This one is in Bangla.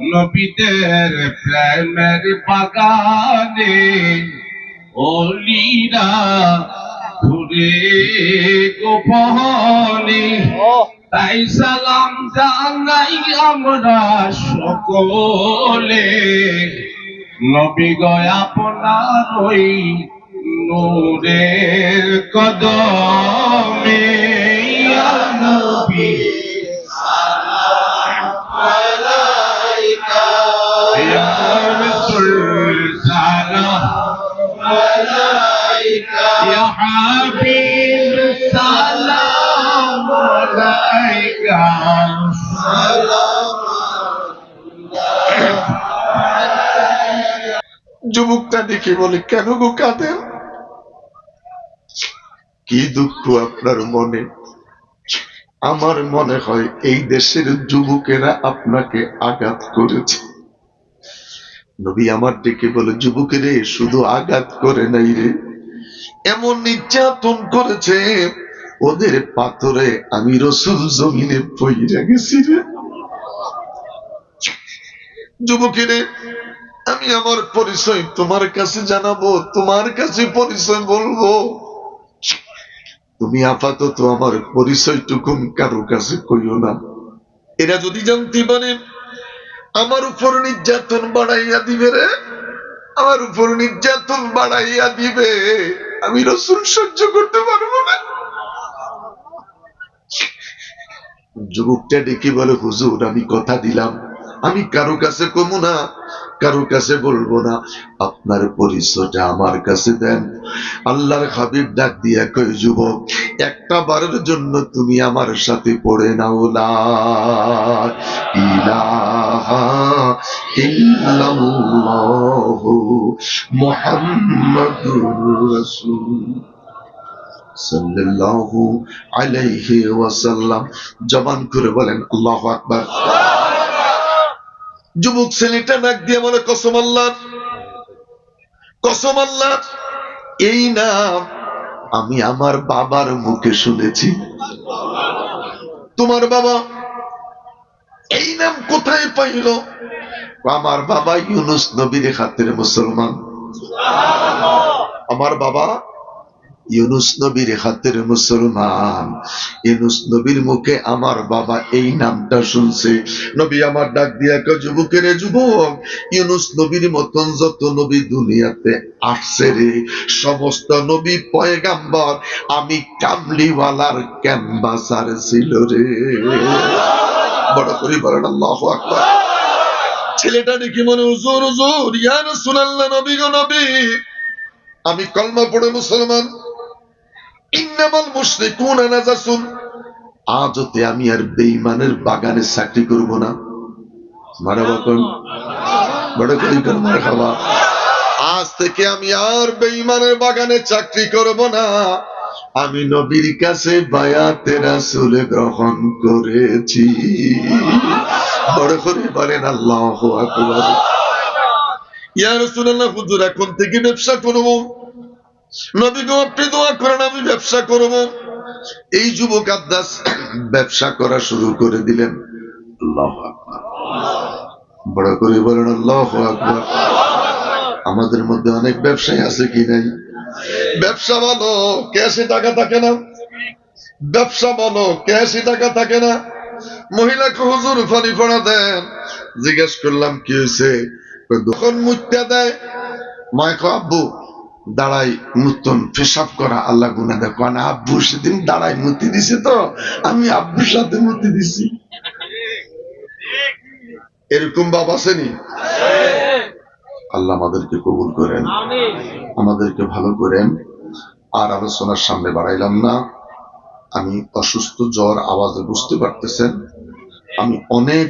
নবীদের প্রেমের বাগানে অলিরা ঘুরে গোপনে। তাই সালাম জানাই আমরা সকলে। নবী গয়া আপনার ওই নূরের কদমে হাবিব সালাম আলাইকা। যুবকটা দেখে বলে কেন গো কাঁদেন? কি দুঃখ আপনার মনে? আমার মনে হয় এই দেশের যুবকেরা আপনাকে আঘাত করেছে। নবী আমার ডেকে বলে যুবকেরে শুধু আঘাত করে নাই রে। এমন নির্যাতন করেছে, ওদের পাথরে আমি রসুল জমিনে পইরা গেছি রে। যুবকেরে আমি আমার পরিচয় তোমার কাছে জানাব, তোমার কাছে পরিচয় বলব। তুমি আপাতত আমার পরিচয়টুকুন কারও কাছে কইও না। এরা যদি জানতে পারে আমার উপর নির্যাতন বাড়াইয়া দিবে রে। আমার উপর নির্যাতন বাড়াইয়া দিবে। আমি রসুল সহ্য করতে পারব না। যুবকটা ডেকে বলে, হুজুর, আমি কথা দিলাম। আমি কারও কাছে কমু না, কারও কাছে বলব না। আপনার পরিচয়টা আমার কাছে দেন। আল্লাহর হাবিব ডাক দিয়ে কই যুবক, একটা বারের জন্য তুমি আমার সাথে পড়ে নাও। লা ইলাহা জবান করে বলেন, আল্লাহু আকবার। যুবক ছেলেটা নাক দিয়ে বলে, কসম আল্লাহ কসম আল্লাহ, এই নাম আমি আমার বাবার মুখে শুনেছি। তোমার বাবা এই নাম কোথায় পাইল? আমার বাবা ইউনুস নবীর হাতের মুসলমান। আমার বাবা ইউনুস নবীর হাতের মুসলমান। ইউনুস নবীর মুখে আমার বাবা এই নামটা শুনছে। নবী আমার ডাক দিয়া কে যুবকের যুবক, ইউনুস নবীর মতন যত নবী দুনিয়াতে আসছে রে, সমস্ত নবী পয়গাম্বর, আমি কামলিওয়ালার ক্যানভাসার ছিল রে। বড় করে বলেন, আল্লাহু আকবার। ছেলেটা দেখি মনে হুজুর হুজুর, ইয়া রাসূলুল্লাহ, নবী গো নবী, আমি কলমা পড়ে মুসলমান। ইন্নামাল মুশরিকুনা নাজাসুন। আজতে আমি আর বেঈমানের বাগানে চাকরি করব না। মারাবা কোন বড় করি কর মার খাওয়া আজ থেকে আমি আর বেঈমানের বাগানে চাকরি করব না। আমি নবীর কাছে বায়াতে রাসূল গ্রহণ করেছি। বড় করে বলেন, আল্লাহু আকবার। ইয়া রাসূলুল্লাহ, হুজুর, এখন থেকে ব্যবসা করব। নবী গো আপনি দোয়া করেন, আমি ব্যবসা করব। এই যুবক আদাস ব্যবসা করা শুরু করে দিলেন। আল্লাহ বড় করে বলেন, আল্লাহ আমাদের মধ্যে অনেক ব্যবসায়ী আছে কি নাই? ব্যবসা বলো ক্যাশে টাকা থাকে না। ব্যবসা বলো ক্যাশে টাকা থাকে না। মহিলাকে হুজুর ফানি পড়া দেন। জিজ্ঞেস করলাম, কি হয়েছে? যখন মুত্যা দেয়। মায় আব্বু, দাঁড়াই মুতন পেশাব করা, আল্লাহ গুনা দেখো না, আব্বু, সেদিন দাঁড়াই মুতি দিছে তো, আমি আব্বুর সাথে মুতি দিছি। এরকম বাবা আসেনি আল্লাহ আমাদেরকে কবুল করেন। আমাদেরকে ভালো করেন। আর আলোচনার সামনে বাড়াইলাম না। আমি অসুস্থ জ্বর আওয়াজে বুঝতে পারতেছেন। আমি অনেক